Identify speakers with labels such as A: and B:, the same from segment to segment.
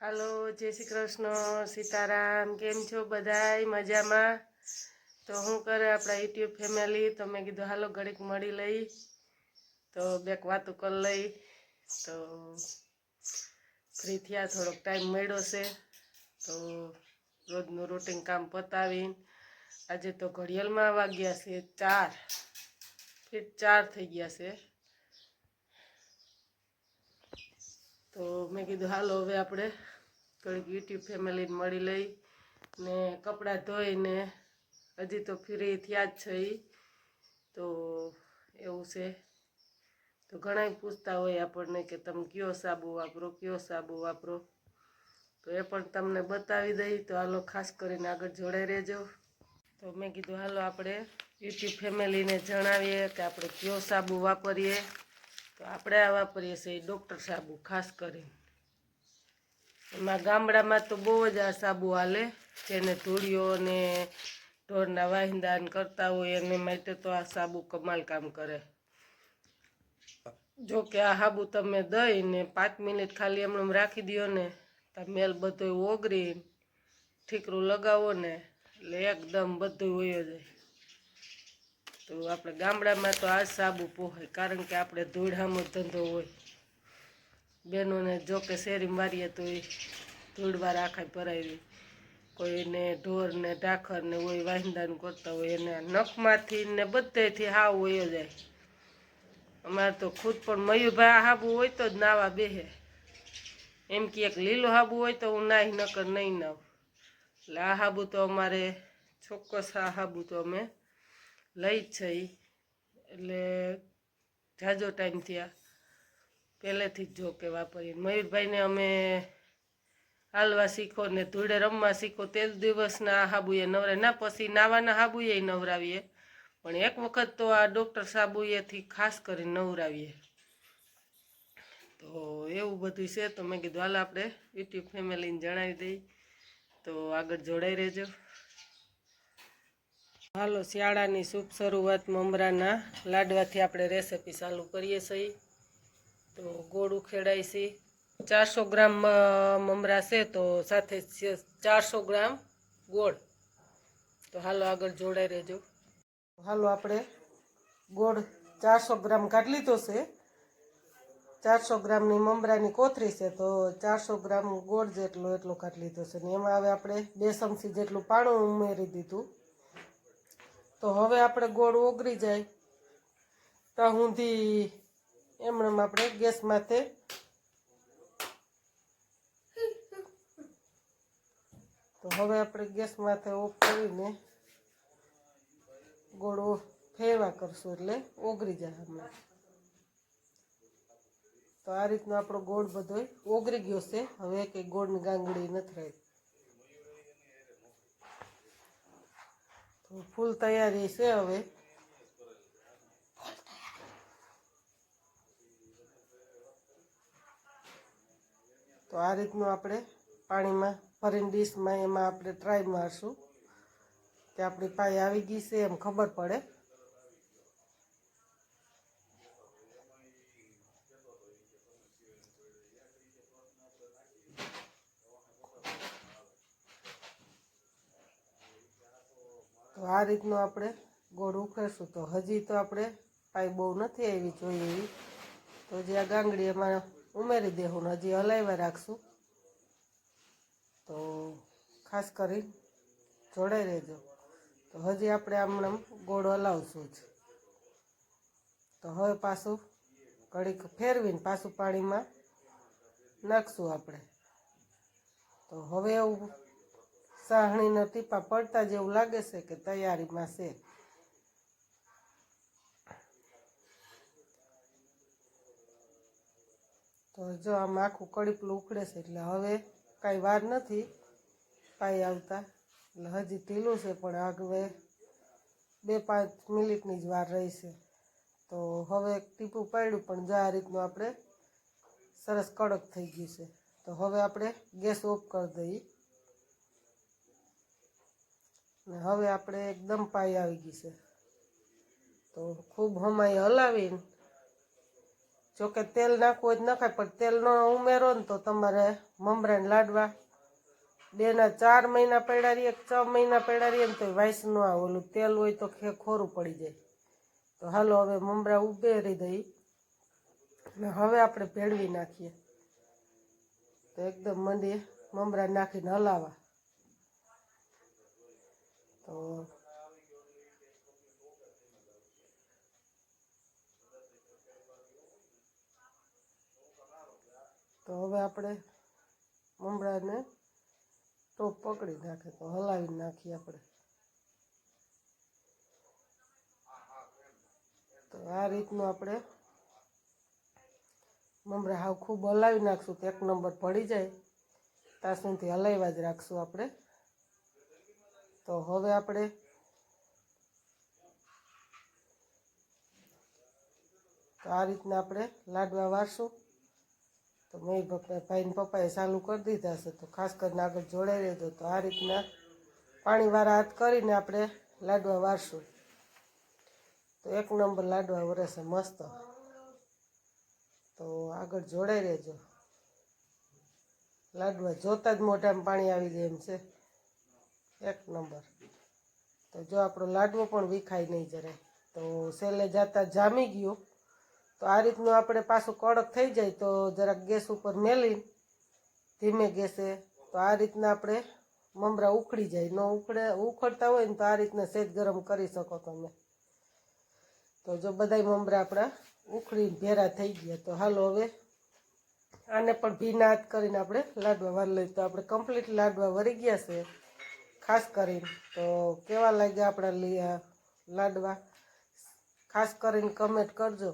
A: હાલો, જય શ્રી કૃષ્ણ, સીતારામ, કેમ છો બધાય? મજામાં? તો હું કરે આપણા યુટ્યુબ ફેમિલી તો મેં કીધું, હાલો, ઘડીક મળી લઈ. તો બેક વાતો કરી લઈ. તો ફ્રી થયા, થોડોક ટાઈમ મળ્યો છે. તો રોજનું રૂટીન કામ પતાવીને. આજે તો ઘડિયાળમાં વાગ્યા છે ચાર. ફીટ ચાર થઈ ગયા છે. તો મેં કીધું, હાલો, હવે આપણે થોડીક યુટ્યુબ ફેમિલીને મળી લઈ ને કપડાં ધોઈને હજી તો ફ્રી થયા જ છે. તો એવું છે. તો ઘણા પૂછતા હોય આપણને કે, તમે કયો સાબુ વાપરો, કયો સાબુ વાપરો? તો એ પણ તમને બતાવી દઈ. તો હાલો, ખાસ કરીને આગળ જોડાઈ રહેજો. તો મેં કીધું, હાલો, આપણે યુટ્યુબ ફેમિલીને જણાવીએ કે આપણે કયો સાબુ વાપરીએ. તો આપણે આ વાપરીએ છીએ ડૉક્ટર સાબુ, ખાસ કરીને. એમાં ગામડામાં તો બહુ જ આ સાબુ હાલે, જેને ધૂળીઓ ને ઢોરના વાહિંદાન કરતા હોય એને માટે તો આ સાબુ કમાલ કામ કરે. જો કે આ સાબુ તમે દઈને પાંચ મિનિટ ખાલી એમણે રાખી દો ને, તો મેલ બધો ઓગળી ઠીકરું લગાવો ને, એટલે એકદમ બધું હોય જાય. તો આપણે ગામડામાં તો આ સાબુ પોહાય કારણ કે આપણે ધોળામો ધંધો હોય. બહેનોને જો કે શેરી મારીએ તો એ ધૂળવાર આખા ભરાવી કોઈને ઢોરને ઢાખરને હોય વાહિંદાનું કરતા હોય, એને નખમાંથી ને બધેથી હાવ હોય જાય. અમારે તો ખુદ પણ મયુરભાઈ હાબુ હોય તો જ નાવા બેહે. એમ કે એક લીલો હાબુ હોય તો હું નાહી નકર નહીં નાવ એટલે આ હાબુ તો અમારે ચોક્કસ આ હાબુ તો અમે લઈ જ છે એ એટલે જાજો ટાઈમ થયા. પહેલેથી જ જો કે વાપરીએ. મયુરભાઈને અમે હાલવા શીખો ને ધૂળે રમવા શીખો તે જ દિવસના હાબુએ નવરાય. ના, પછી નાવાના હાબુએ નવરાવીએ. પણ એક વખત તો આ ડૉક્ટર સાબુએથી ખાસ કરી નવરાવીએ. તો એવું બધું છે. તો મેં કીધું, હાલ આપણે યુટ્યુબ ફેમિલીને જણાવી દઈ. તો આગળ જોડાઈ રહેજો. હાલો, શિયાળાની શુભ શરૂઆત મમરાના. લાડવાથી આપણે રેસીપી ચાલુ કરીએ છીએ. તો ગોળ ઉખેડાય છે. ચારસો ગ્રામ મમરા છે, તો સાથે ચારસો ગ્રામ ગોળ. તો હાલો, આગળ જોડાઈ રહેજો. હાલો, આપણે ગોળ ચારસો ગ્રામ કાઢી લીધો છે. ચારસો ગ્રામની મમરાની કોથરી છે, તો ચારસો ગ્રામ ગોળ જેટલો એટલો કાઢી લીધો છે. ને એમાં હવે આપણે બે ચમચી જેટલું પાણું ઉમેરી દીધું. તો હવે આપણે ગોળ ઓગળી જાય. ત્યાં સુધી એમણે આપણે ગેસ માથે તો હવે આપણે ગેસ માથે ઓફ કરીને ગોળ ફેરવા કરશું એટલે ઓગળી જાય હમણાં. તો આ રીતનો આપણો ગોળ બધો ઓગળી ગયો છે. હવે કંઈ ગોળની ગાંગડી નથી રહી તો ફૂલ તૈયારી છે હવે. તો આ રીતનું આપણે પાણીમાં ફરીને ડીશમાં એમાં આપણે ટ્રાય મારશું. કે આપણી પાય આવી ગઈ છે એમ ખબર પડે. તો આ રીતનું આપણે ગોળ ઉખેડશું. તો હજી તો આપણે પાઈ બહુ નથી આવી જોઈએ એવી. તો જે આ ગાંગડી એમાં ઉમેરી દેવું ને હજી હલાવ્યા રાખશું. તો ખાસ કરી જોડાઈ રહેજો. તો હજી આપણે આમને આમ ગોળ હલાવશું જ. તો હવે પાછું ઘડીક ફેરવીને પાછું પાણીમાં નાખશું આપણે. તો હવે એવું સાહણીના ટીપા પડતા જેવું લાગે છે કે તૈયારીમાં છે. તો જો આમ આખું કડીપલું ઉખડે છે, એટલે હવે કાંઈ વાર નથી પાઈ આવતા. એટલે હજી ઢીલું છે, પણ આગળ બે પાંચ મિનિટની જ વાર રહી છે. તો હવે ટીપું પાડ્યું, પણ જો આ રીતનું આપણે સરસ કડક થઈ ગયું છે. તો હવે આપણે ગેસ ઓફ કરી દઈએ. ને હવે આપણે એકદમ પાઈ આવી ગઈ છે. તો ખૂબ હમાઈ હલાવીને, જોકે તેલ નાખવું તો નખાય, પણ તેલનો ઉમેરો ને તો તમારે મમરાને લાડવા. બેના ચાર મહિના પડ્યા રહીએ છ મહિના પડ્યા ને તો વાઇસ ન આવે. ઓલું તેલ હોય તો ખે ખોરું પડી જાય. તો હાલો હવે મમરા ઉભેરી દઈ. અને હવે આપણે ભેળવી નાખીએ. તો એકદમ મંડીએ મમરા નાખીને હલાવા. તો તો હવે આપણે મમરાને ટોપ પકડી નાખે. તો હલાવી નાખીએ આપણે. તો આ રીતનું આપણે મમરા હાવ ખૂબ હલાવી નાખશું તો એક નંબર પડી જાય. ત્યાં સુધી હલાવ્યા જ રાખશું આપણે. તો હવે આપણે તો આ રીતના આપણે લાડવા વારશું. તો મેં પપ્પા, ભાઈને પપ્પાએ ચાલુ કરી દીધા છે. તો ખાસ કરીને આગળ જોડાઈ રહેજો. તો આ રીતના પાણીવાળા હાથ કરીને આપણે લાડવા વારશું. તો એક નંબર લાડવા વરસે મસ્ત. તો આગળ જોડાઈ રહેજો. લાડવા જોતા જ મોઢામાં પાણી આવી જાય એમ છે. એક નંબર. તો જો આપણો લાડવો પણ વિખાય નહીં જરાય. તો છેલ્લે જાતા જામી ગયું. તો આ રીતનું આપણે પાછું કડક થઈ જાય તો જરાક ગેસ ઉપર મેલી, ધીમે ગેસે. તો આ રીતના આપણે મમરા ઉખડી જાય. ન ઉખડે, ઉખડતા હોય ને તો આ રીતના સેજ ગરમ કરી શકો તમે. તો જો બધાય મમરા આપણા ઉખડીને ભેરા થઈ ગયા. તો હાલો હવે આને પણ ભીના હાથ કરીને આપણે લાડવા વાર લઈએ. તો આપણે કમ્પ્લીટ લાડવા વરી ગયા છે. ખાસ કરીને તો કેવા લાગ્યા આપણા લાડવા? ખાસ કરીને કમેન્ટ કરજો.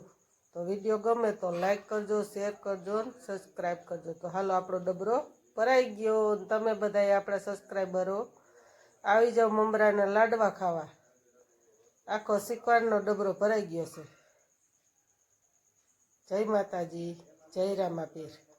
A: તો વીડિયો ગમે તો લાઈક કરજો શેર કરજો ને સબસ્ક્રાઈબ કરજો. તો હાલો, આપણો ડબરો ભરાઈ ગયો તમે બધાય આપણા સબસ્ક્રાઈબરો આવી જાઓ મમરાના લાડવા ખાવા. આખો શીખવાડનો ડબરો ભરાઈ ગયો છે. જય માતાજી, જય રામાપીર.